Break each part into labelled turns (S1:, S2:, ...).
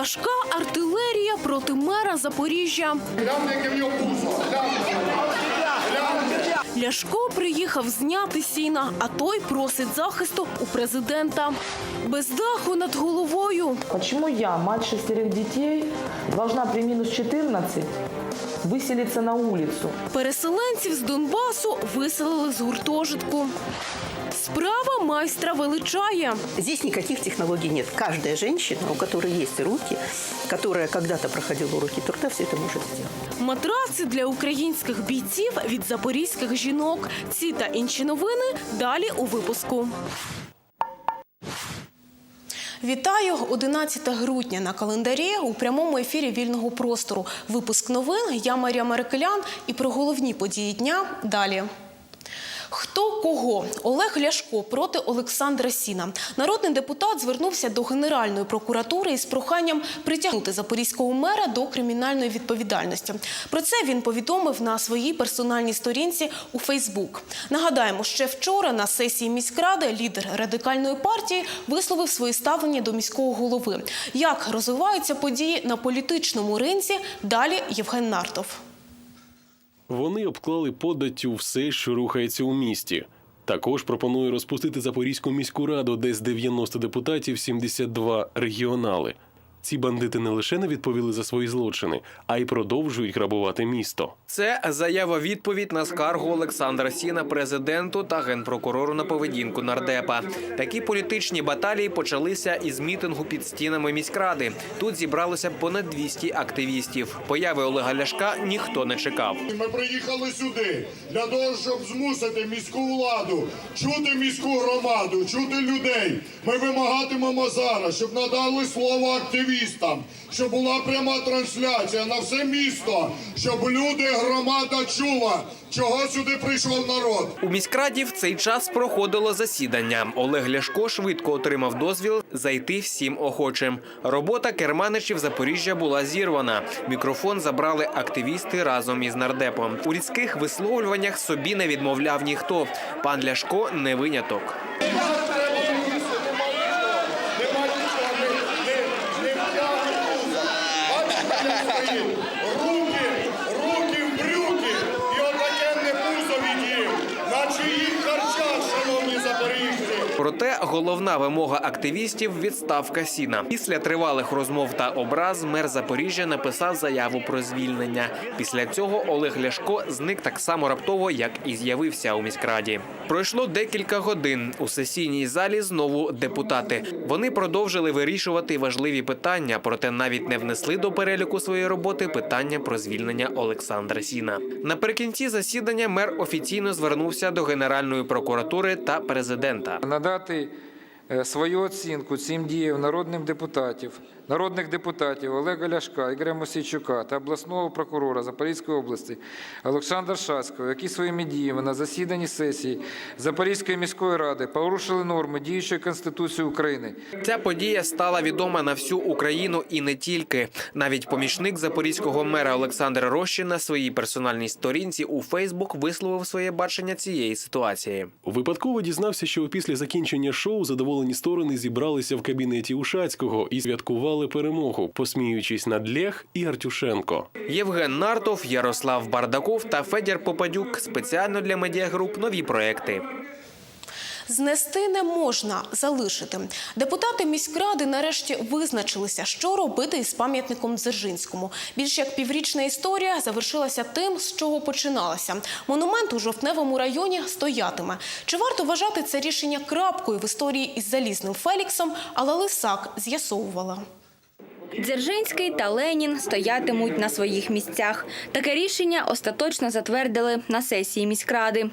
S1: Важка артилерія проти мера Запоріжжя. Ляшко приїхав зняти сіна, а той просить захисту у президента. Без даху над головою.
S2: Почему я, мать шестерых детей, должна при минус 14 выселиться на улицу?
S1: Переселенців з Донбасу виселили з гуртожитку. Справа майстра величає.
S3: Здесь никаких технологий нет. Каждая женщина, у которой есть руки, которая когда-то проходила уроки труда, все это может сделать.
S1: Матраци для українських бійців від запорізьких жінок. Ці та інші новини далі у випуску. Вітаю 11 грудня на календарі у прямому ефірі вільного простору. Випуск новин. Я Марія Мерекелян і про головні події дня далі. Хто кого? Олег Ляшко проти Олександра Сіна. Народний депутат звернувся до Генеральної прокуратури із проханням притягнути запорізького мера до кримінальної відповідальності. Про це він повідомив на своїй персональній сторінці у Фейсбук. Нагадаємо, ще вчора на сесії міськради лідер радикальної партії висловив своє ставлення до міського голови. Як розвиваються події на політичному ринці? Далі Євген Нартов.
S4: Вони обклали податтю все, що рухається у місті. Також пропонує розпустити Запорізьку міську раду, де з 90 депутатів 72 регіонали. Ці бандити не лише не відповіли за свої злочини, а й продовжують грабувати місто.
S5: Це заява відповідь на скаргу Олександра Сіна президенту та генпрокурору на поведінку нардепа. Такі політичні баталії почалися із мітингу під стінами міськради. Тут зібралося понад 200 активістів. Появи Олега Ляшка ніхто не чекав.
S6: Ми приїхали сюди для того, щоб змусити міську владу чути міську громаду, чути людей. Ми вимагатимемо зараз, щоб надали слово активістам, щоб була пряма трансляція на все місто, щоб люди, громада чула, чого сюди прийшов народ.
S5: У міськраді в цей час проходило засідання. Олег Ляшко швидко отримав дозвіл зайти всім охочим. Робота керманичів Запоріжжя була зірвана. Мікрофон забрали активісти разом із нардепом. У різких висловлюваннях собі не відмовляв ніхто. Пан Ляшко не виняток.
S6: Нема нічого, не, не, не втягне пузо. Бачите, як стоїть? Руки, руки в брюки і отакенне пузо від'їв. На чиїх харчах, шановні запоріжці?
S5: Проте головна вимога активістів відставка сіна. Після тривалих розмов та образ мер Запоріжжя написав заяву про звільнення. Після цього Олег Ляшко зник так само раптово, як і з'явився у міськраді. Пройшло декілька годин. У сесійній залі знову депутати. Вони продовжили вирішувати важливі питання, проте навіть не внесли до переліку своєї роботи питання про звільнення Олександра Сіна. Наприкінці засідання мер офіційно звернувся до Генеральної прокуратури та президента.
S7: надати е, свою оцінку цим діям народним депутатів, народних депутатів Олега Ляшка, Ігоря Мосійчука та обласного прокурора Запорізької області Олександра Шацького, які своїми діями на засіданні сесії Запорізької міської ради порушили норми діючої Конституції України
S5: Ця подія стала відома на всю Україну і не тільки. Навіть помічник запорізького мера Олександр Рощин на своїй персональній сторінці у Фейсбук висловив своє бачення цієї ситуації.
S4: Випадково дізнався, що після закінчення шоу задоволені сторони зібралися в кабінеті Ушацького і святкували перемогу, посміючись над Лех і Артюшенко.
S5: Євген Нартов, Ярослав Бардаков та Федір Попадюк спеціально для медіагруп нові проекти.
S1: Знести не можна залишити. Депутати міськради нарешті визначилися, що робити із пам'ятником Дзержинському. Більш як піврічна історія завершилася тим, з чого починалася. Монумент у жовтневому районі стоятиме. Чи варто вважати це рішення крапкою в історії із залізним Феліксом? Але Лисак з'ясовувала.
S8: Дзержинський та Ленін стоятимуть на своїх місцях. Таке рішення остаточно затвердили на сесії міськради.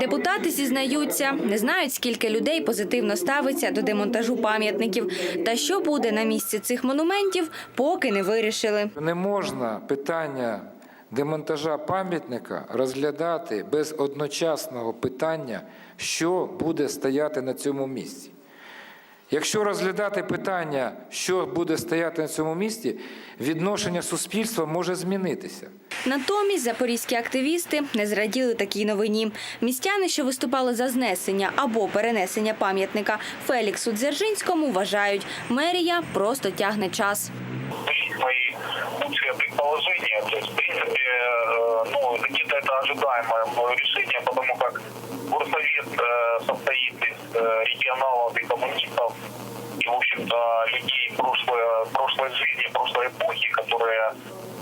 S8: Депутати зізнаються, не знають, скільки людей позитивно ставиться до демонтажу пам'ятників. Та що буде на місці цих монументів, поки не вирішили.
S7: Не можна питання демонтажа пам'ятника розглядати без одночасного питання, що буде стояти на цьому місці. Якщо розглядати питання, що буде стояти на цьому місці, відношення суспільства може змінитися.
S9: Натомість запорізькі активісти не зраділи такій новині. Містяни, що виступали за знесення або перенесення пам'ятника Феліксу Дзержинському, вважають, мерія просто тягне час.
S10: Ожидаемое решение, потому как горсовет э, состоит из э, регионалов и коммунистов, и, в общем-то, людей прошлой, прошлой жизни, прошлой эпохи, которые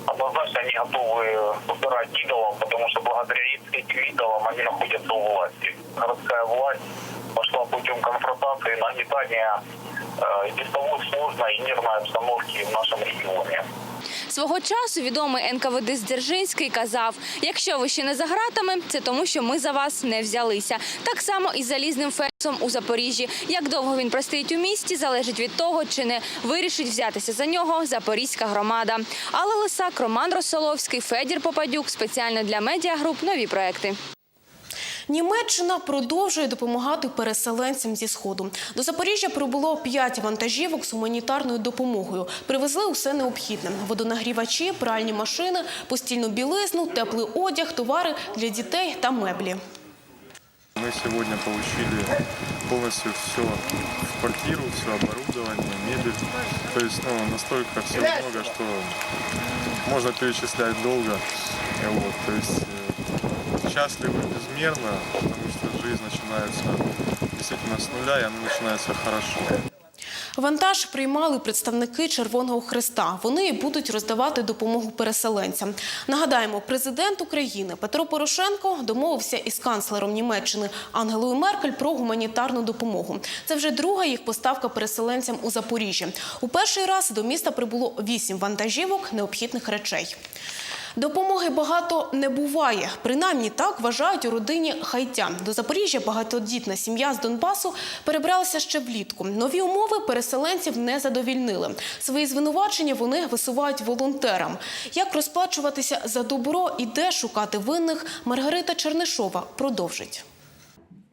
S10: однозначно не готовы убирать идолов, потому что благодаря этим идолам они находятся у власти. Городская власть пошла путем конфронтации, нагнетания э, и без того сложной и нервной обстановки в нашем регионе.
S9: Свого часу відомий НКВД Дзержинський казав: якщо ви ще не за гратами, це тому, що ми за вас не взялися. Так само і залізним ферсом у Запоріжжі. Як довго він простоїть у місті, залежить від того, чи не вирішить взятися за нього запорізька громада. Алла Лисак, Роман Росоловський, Федір Попадюк. Спеціально для медіагруп нові проекти.
S1: Німеччина продовжує допомагати переселенцям зі сходу. До Запоріжжя прибуло 5 вантажівок з гуманітарною допомогою. Привезли усе необхідне: водонагрівачі, пральні машини, постільну білизну, теплий одяг, товари для дітей та меблі.
S11: Мы сегодня получили полностью все в квартиру, все оборудование, мебель. То есть, ну, настолько все много, что можно перечислять долго. Вот, счастливы безмерно, потому что жизнь начинается действительно с нуля, и она начинается хорошо.
S1: Вантаж приймали представники Червоного Хреста. Вони будуть роздавати допомогу переселенцям. Нагадаємо, президент України Петро Порошенко домовився із канцлером Німеччини Ангелою Меркель про гуманітарну допомогу. Це вже друга їх поставка переселенцям у Запоріжжі. У перший раз до міста прибуло вісім вантажівок необхідних речей. Допомоги багато не буває. Принаймні так вважають у родині Хайтян. До Запоріжжя багатодітна сім'я з Донбасу перебралася ще влітку. Нові умови переселенців не задовільнили. Свої звинувачення вони висувають волонтерам. Як розплачуватися за добро і де шукати винних, Маргарита Чернишова продовжить.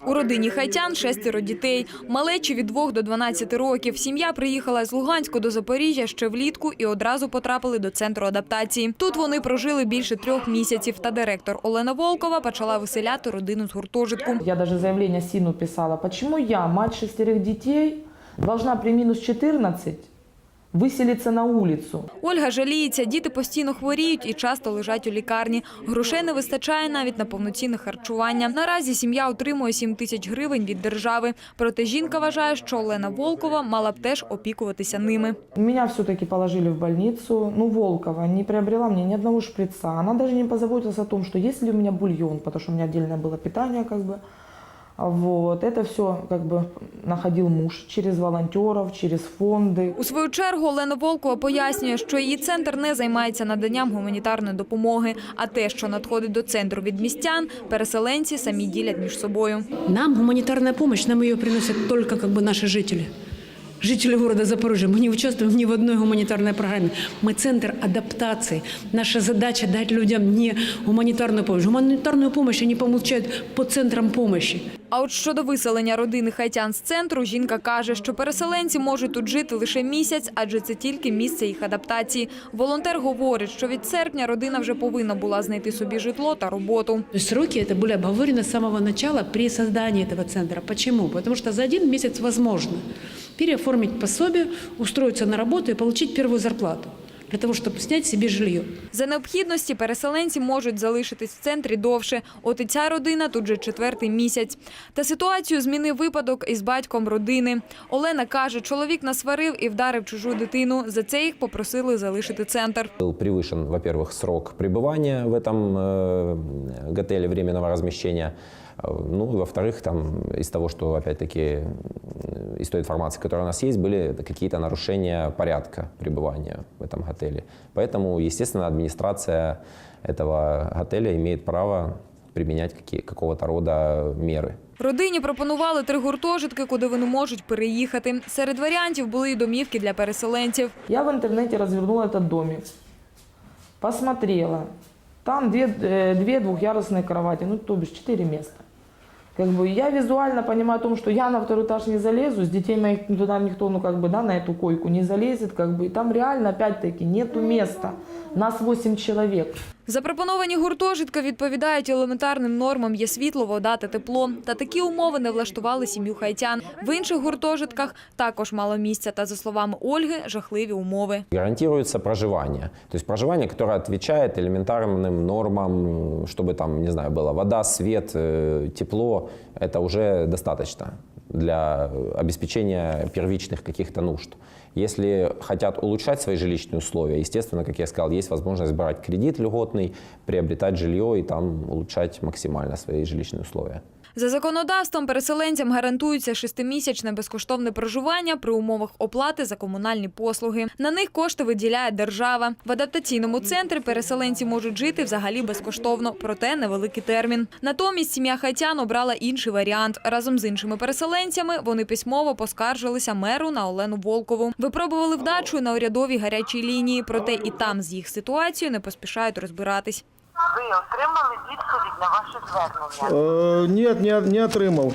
S12: У родині Хайтян шестеро дітей. Малечі від 2 до 12 років. Сім'я приїхала з Луганську до Запоріжжя ще влітку і одразу потрапили до центру адаптації. Тут вони прожили більше трьох місяців. Та директор Олена Волкова почала виселяти родину з гуртожитку.
S2: Я даже заявление Сину писала, почему я, мать шестерых детей, должна при минус 14 выселиться на улицу.
S12: Ольга жаліється, діти постійно хворіють і часто лежать у лікарні. Грошей не вистачає навіть на повноцінне харчування. Наразі сім'я отримує 7 тисяч гривень від держави. Проте жінка вважає, що Олена Волкова мала б теж опікуватися ними.
S2: Меня все-таки положили в больницу. Ну, Волкова не приобрела мне ни одного шприца. Она даже не позаботилась о том, что есть ли у меня бульон, потому что у меня отдельное было питание, как бы. Вот. Это все как бы находил муж через волонтеров, через фонды.
S12: У свою чергу Олена Волкова пояснює, що її центр не займається наданням гуманітарної допомоги, а те, що надходить до центру від містян, переселенці самі ділять між собою.
S13: Нам гуманитарная помощь, нам ее приносят только как бы наши жители. Жители города Запорожья. Мы не участвуем ни в одной гуманитарной программе. Мы центр адаптации. Наша задача дать людям не гуманитарную помощь. Гуманитарную помощь они получают по центрам помощи.
S12: А от щодо виселення родини Хайтян з центру, жінка каже, що переселенці можуть тут жити лише місяць, адже це тільки місце їх адаптації. Волонтер говорить, що від серпня родина вже повинна була знайти собі житло та роботу.
S13: То есть сроки это были обговорены с самого начала при создании этого центра. Почему? Потому что за один месяц возможно переоформить пособие, устроиться на работу и получить первую зарплату для того, чтобы снять себе жилье.
S12: За необхідності переселенці можуть залишитись в центрі довше. От і ця родина тут же четвертий місяць. Та ситуацію змінив випадок із батьком родини. Олена каже, чоловік насварив і вдарив чужу дитину. За це їх попросили залишити центр.
S14: Был превышен, во-первых, срок пребывания в этом э, готеле временного размещения. Э, Ну, и во-вторых, там из того, что, опять-таки, э, из той информации, которая у нас есть, были какие-то нарушения порядка пребывания в этом готеле. Поэтому, естественно, администрация этого готеля имеет право применять какие, какого-то рода меры.
S12: Родині пропонували три гуртожитки, куди вони можуть переїхати. Серед варіантів були й домівки для переселенців.
S2: Я в интернете развернула этот домик, посмотрела. Там две, э, две двухъярусные кровати, ну, то бишь четыре места. Как бы я визуально понимаю о том, что я на второй этаж не залезу, с детей моих туда никто, ну как бы, да, на эту койку не залезет, как бы, и там реально, опять-таки, нету места. Нас 8 человек.
S12: Запропоновані гуртожитки відповідають елементарним нормам. Є світло, вода та тепло. Та такі умови не влаштували сім'ю хайтян. В інших гуртожитках також мало місця. Та за словами Ольги, жахливі умови.
S14: Гарантируется проживание. То есть проживание, которое отвечает элементарным нормам, чтобы там, не знаю, была вода, свет, э, тепло. Это уже достаточно для обеспечения первичных каких-то нужд. Если хотят улучшать свои жилищные условия, естественно, как я сказал, есть возможность брать кредит льготный, приобретать жилье и там улучшать максимально свои жилищные условия.
S12: За законодавством переселенцям гарантується шестимісячне безкоштовне проживання при умовах оплати за комунальні послуги. На них кошти виділяє держава. В адаптаційному центрі переселенці можуть жити взагалі безкоштовно, проте невеликий термін. Натомість сім'я Хайтян обрала інший варіант. Разом з іншими переселенцями вони письмово поскаржилися меру на Олену Волкову. Випробували вдачу на урядовій гарячій лінії, проте і там з їх ситуацією не поспішають розбиратись.
S15: Ви отримали відповідь на ваше звернення?
S10: Е, ні, не, не отримав.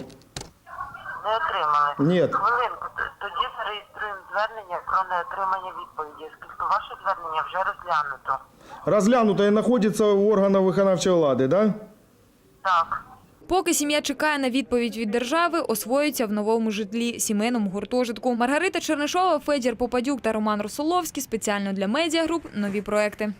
S15: Не отримали?
S10: Ні.
S15: Хвилинку, т- тоді зареєструємо звернення про неотримання відповіді, оскільки ваше звернення вже розглянуто.
S10: Розглянуто і знаходиться в органах виконавчої влади, да?
S15: Так.
S12: Поки сім'я чекає на відповідь від держави, освоюється в новому житлі сімейному гуртожитку. Маргарита Чернишова, Федір Попадюк та Роман Росоловський спеціально для медіагруп нові проекти.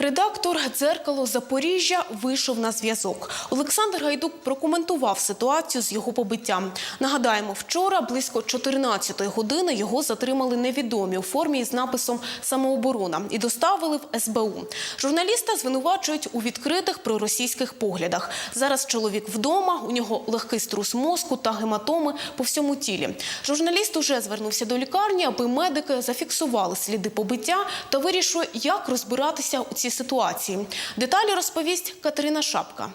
S1: Редактор дзеркало Запоріжжя вийшов на зв'язок. Олександр Гайдук прокоментував ситуацію з його побиттям. Нагадаємо, вчора близько 14-ї години його затримали невідомі у формі із написом Самооборона і доставили в СБУ. Журналіста звинувачують у відкритих проросійських поглядах. Зараз чоловік вдома. У нього легкий струс мозку та гематоми по всьому тілі. Журналіст уже звернувся до лікарні, аби медики зафіксували сліди побиття та вирішує, як розбиратися у цій ситуації. Деталі розповість Катерина Шапка.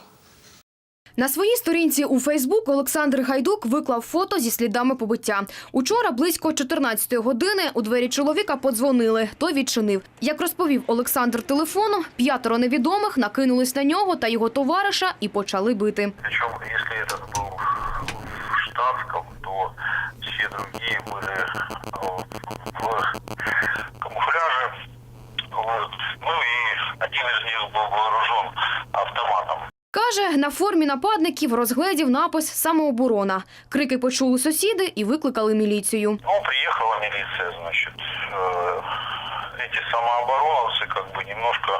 S16: На своїй сторінці у Фейсбук Олександр Гайдук виклав фото зі слідами побиття. Учора близько 14-ї години у двері чоловіка подзвонили. Той відчинив. Як розповів Олександр телефоном, п'ятеро невідомих накинулись на нього та його товариша і почали бити.
S17: Причем, если этот был в штатском, то все другие были э, в камуфляже. Вот. Ну и один из них был вооружен автоматом.
S16: Каже, на формі нападників розгледів напис «Самооборона». Крики почули сусіди і викликали міліцію.
S17: Ну, приехала милиция, значит, э, эти самообороновцы как бы немножко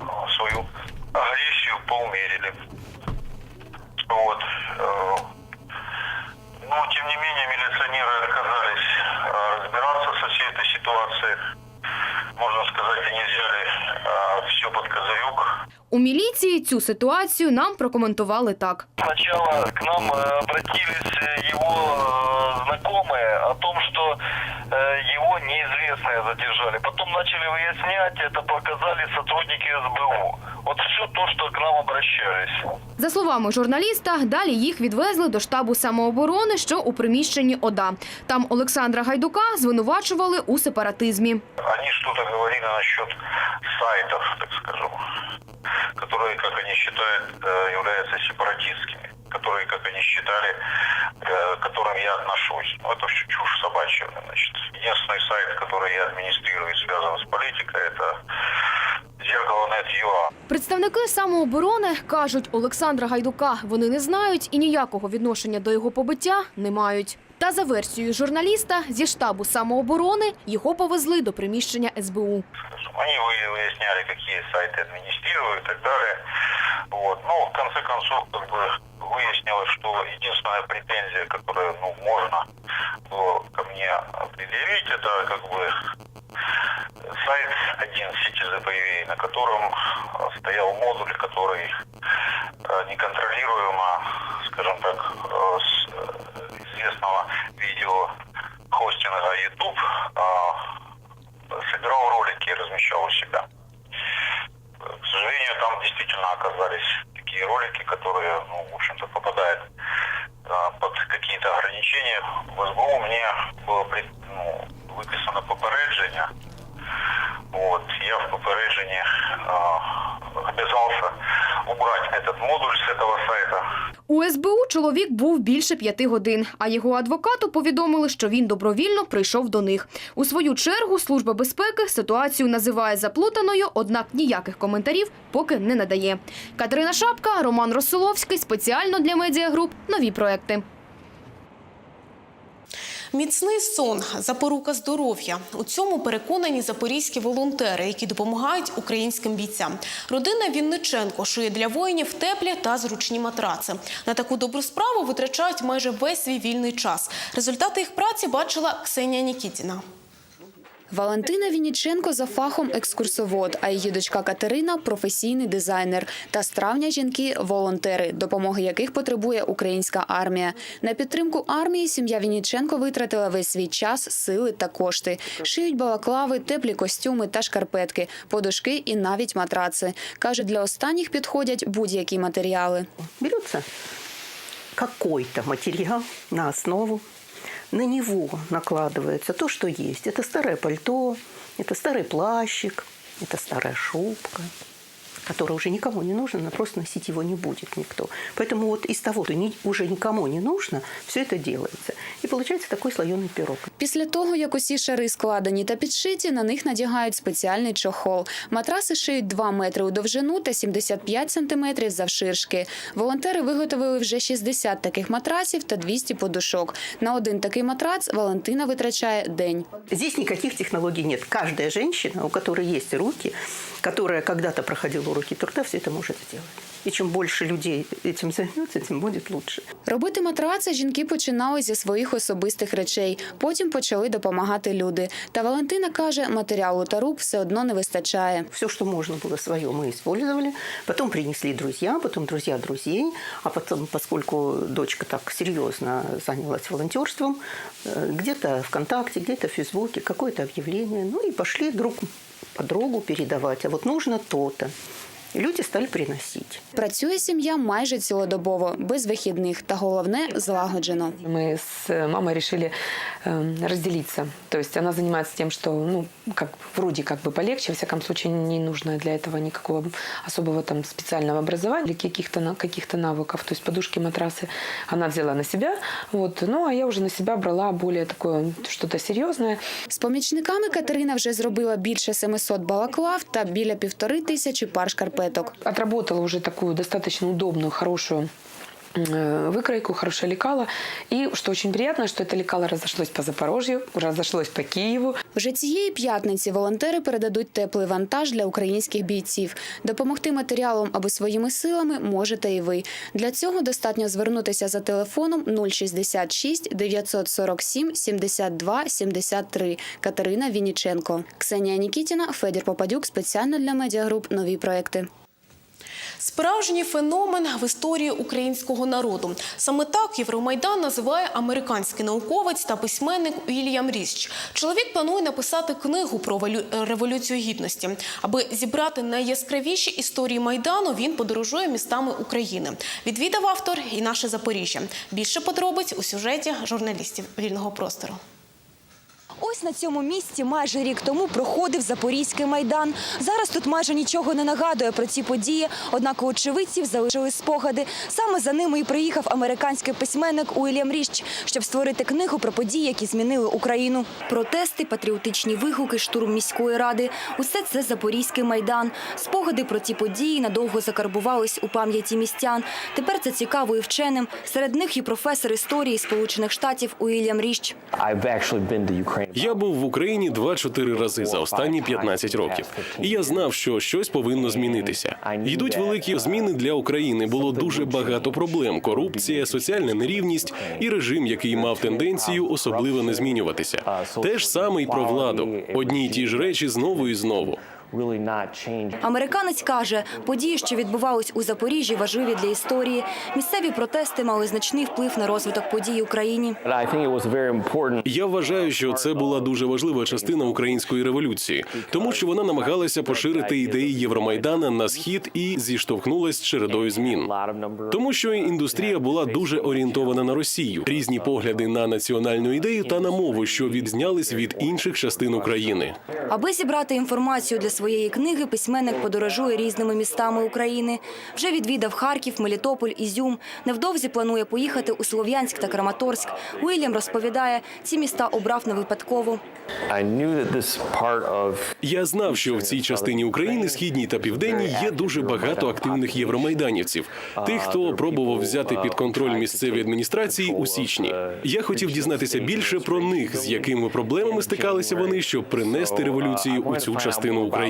S17: э, свою агрессию поумерили. Вот. э, Но, тем не менее, милиционеры отказались э, разбираться со всей этой ситуацией. Можно сказать, они взяли все под козырек.
S16: У міліції цю ситуацію нам прокоментували так.
S17: Сначала к нам э, обратились э, его э, знакомые о том, что э, его неизвестные задержали. Потом начали выяснять, это показали сотрудники СБУ. Вот все то, что к нам обращались.
S16: За словами журналіста, далі їх відвезли до штабу самооборони, що у приміщенні ОДА. Там Олександра Гайдука звинувачували у сепаратизмі.
S17: Они что-то говорили насчет сайтов, так скажем, которые, как они считают, э, являются сепаратистскими, которые, как они считали, э, к которым я отношусь. Ну, это все чушь собачья. Значит. Единственный сайт, который я администрирую, связан с политикой, это зеркало Net.ua.
S16: Представники самооборони кажуть, Олександра Гайдука вони не знають і ніякого відношення до його побиття не мають. Та за версією журналіста зі штабу самооборони його повезли до приміщення СБУ.
S17: Они вы- выясняли, какие сайты администрируют и так далее. Вот. Но в конце концов как бы выяснилось, что единственная претензия, которую ну, можно было ко мне предъявить, это как бы сайт один сети ZPV, на котором э, стоял модуль, который э, неконтролируемо, скажем так, э, с э, известного видео хостинга YouTube э, собирал ролики и размещал у себя. К сожалению, там действительно оказались такие ролики, которые, ограничения. В СБУ мне было пред- ну, выписано попереджение. Вот, я в попереджении э, обязался убрать этот
S16: У СБУ чоловік був більше п'яти годин, а його адвокату повідомили, що він добровільно прийшов до них. У свою чергу Служба безпеки ситуацію називає заплутаною, однак ніяких коментарів поки не надає. Катерина Шапка, Роман Росоловський. Спеціально для медіагруп. Нові проекти.
S1: Міцний сон запорука здоров'я. У цьому переконані запорізькі волонтери, які допомагають українським бійцям. Родина Вінниченко шиє для воїнів теплі та зручні матраци. На таку добру справу витрачають майже весь свій вільний час. Результати їх праці бачила Ксенія Нікітіна.
S18: Валентина Вінніченко за фахом екскурсовод, а її дочка Катерина професійний дизайнер. Та з травня жінки волонтери, допомоги яких потребує українська армія. На підтримку армії сім'я Вінніченко витратила весь свій час, сили та кошти. Шиють балаклави, теплі костюми та шкарпетки, подушки і навіть матраци. Каже, для останніх підходять будь-які матеріали.
S3: Берется какой-то материал на основу, на него накладывается то, что есть. Это старое пальто, это старый плащик, это старая шубка, которая уже никому не нужна, но просто носить его не будет никто. Поэтому вот из того, что ни- уже никому не нужно, все это делается. И получается такой слоеный пирог.
S18: Після того, як усі шари складені та підшиті, на них надягають спеціальний чохол. Матраси шиють 2 метри у довжину та 75 сантиметрів завширшки. Волонтери виготовили вже 60 таких матрасів та 200 подушок. На один такий матрац Валентина витрачає день.
S3: Здесь никаких технологий нет. Каждая женщина, у которой есть руки, которая когда-то проходила уроки труда, все это может сделать. И чем больше людей этим займется, тем будет лучше.
S18: Робити матраци жінки починали зі своїх особистих речей. Потім почали допомагати люди. Та Валентина каже, матеріалу та рук все одно не вистачає.
S3: Все, что можно было свое, мы использовали. Потом принесли друзья, потом друзья друзей. А потом, поскольку дочка так серьезно занялась волонтерством, э, где-то ВКонтакте, где-то в Фейсбуке, какое-то объявление. Ну и пошли друг по другу передавать. А вот нужно то-то. И люди стали приносить.
S18: Працює сім'я майже цілодобово, без вихідних, та головне злагоджено.
S19: Мы с мамой решили э, разделиться. То есть она занимается тем, что, ну, как вроде как бы полегче, во всяком случае, не нужно для этого никакого особого там специального образования или каких-то на- каких-то навыков. То есть подушки, матрасы она взяла на себя, вот. Ну, а я уже на себя брала более такое что-то серьезное.
S18: З помічниками Катерина вже зробила більше 700 балаклав та біля півтори тисячі пар шкарпеток.
S19: Отработала уже такую достаточно удобную, хорошую выкройку, хорошее лекало. И что очень приятно, что это лекало разошлось по Запорожью, разошлось по Киеву.
S18: Вже цієї п'ятниці волонтери передадуть теплий вантаж для українських бійців. Допомогти матеріалом або своїми силами можете і ви. Для цього достатньо звернутися за телефоном 066 947 72 73. Катерина Вінніченко. Ксенія Нікітіна, Федір Попадюк. Спеціально для медіагруп нові проекти.
S1: Справжній феномен в історії українського народу. Саме так Євромайдан називає американський науковець та письменник Вільям Річ. Чоловік планує написати книгу про революцію гідності. Аби зібрати найяскравіші історії майдану, він подорожує містами України. Відвідав автор і наше Запоріжжя. Більше подробиць у сюжеті журналістів вільного простору.
S8: Ось на цьому місці майже рік тому проходив Запорізький майдан. Зараз тут майже нічого не нагадує про ці події, однак у очевидців залишили спогади. Саме за ними і приїхав американський письменник Уільям Річ, щоб створити книгу про події, які змінили Україну. Протести, патріотичні вигуки, штурм міської ради – усе це Запорізький майдан. Спогади про ці події надовго закарбувались у пам'яті містян. Тепер це цікаво і вченим. Серед них і професор історії Сполучених Штатів Уільям Річ.
S4: Я був в Україні 2-4 рази за останні 15 років, і я знав, що щось повинно змінитися. Йдуть великі зміни для України. Було дуже багато проблем: корупція, соціальна нерівність і режим, який мав тенденцію особливо не змінюватися. Те ж саме й про владу. Одні й ті ж речі знову і знову.
S8: Американець каже, події, що відбувались у Запоріжжі, важливі для історії. Місцеві протести мали значний вплив на розвиток подій в Україні.
S4: Я вважаю, що це була дуже важлива частина української революції, тому що вона намагалася поширити ідеї Євромайдана на схід і зіштовхнулась з чередою змін. Тому що індустрія була дуже орієнтована на Росію, різні погляди на національну ідею та на мову, що відзнялись від інших частин України.
S8: Аби зібрати інформацію для своєї книги письменник подорожує різними містами України. Вже відвідав Харків, Мелітополь, Ізюм. Невдовзі планує поїхати у Слов'янськ та Краматорськ. Уільям розповідає, ці міста обрав не випадково.
S4: Я знав, що в цій частині України, східній та південній, є дуже багато активних євромайданівців. Тих, хто пробував взяти під контроль місцеві адміністрації у січні. Я хотів дізнатися більше про них, з якими проблемами стикалися вони, щоб принести революцію у цю частину України.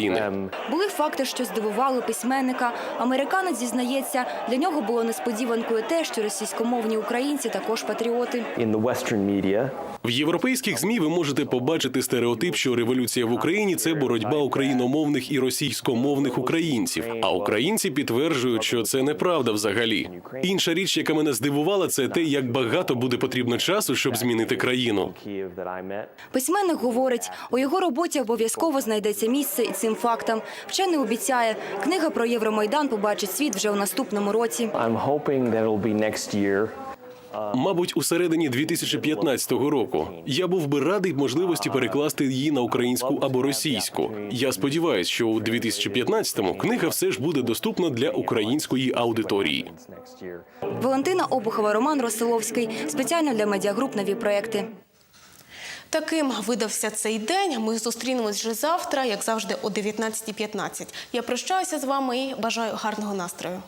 S8: Були факти, що здивували письменника. Американець зізнається, для нього було несподіванкою те, що російськомовні українці також патріоти.
S4: В європейських змі ви можете побачити стереотип, що революція в Україні це боротьба україномовних і російськомовних українців. А українці підтверджують, що це неправда взагалі. Інша річ, яка мене здивувала, це те, як багато буде потрібно часу, щоб змінити країну.
S8: Письменник говорить, у його роботі обов'язково знайдеться місце і цим фактам. Вчений обіцяє, книга про Євромайдан побачить світ вже у наступному році.
S4: Мабуть, у середині 2015 року я був би радий можливості перекласти її на українську або російську. Я сподіваюся, що у 2015-му книга все ж буде доступна для української аудиторії.
S8: Валентина Обухова, Роман Росиловський. Спеціально для медіагруп нові проекти.
S1: Таким видався цей день. Ми зустрінемось вже завтра, як завжди, о 19.15. Я прощаюся з вами і бажаю гарного настрою.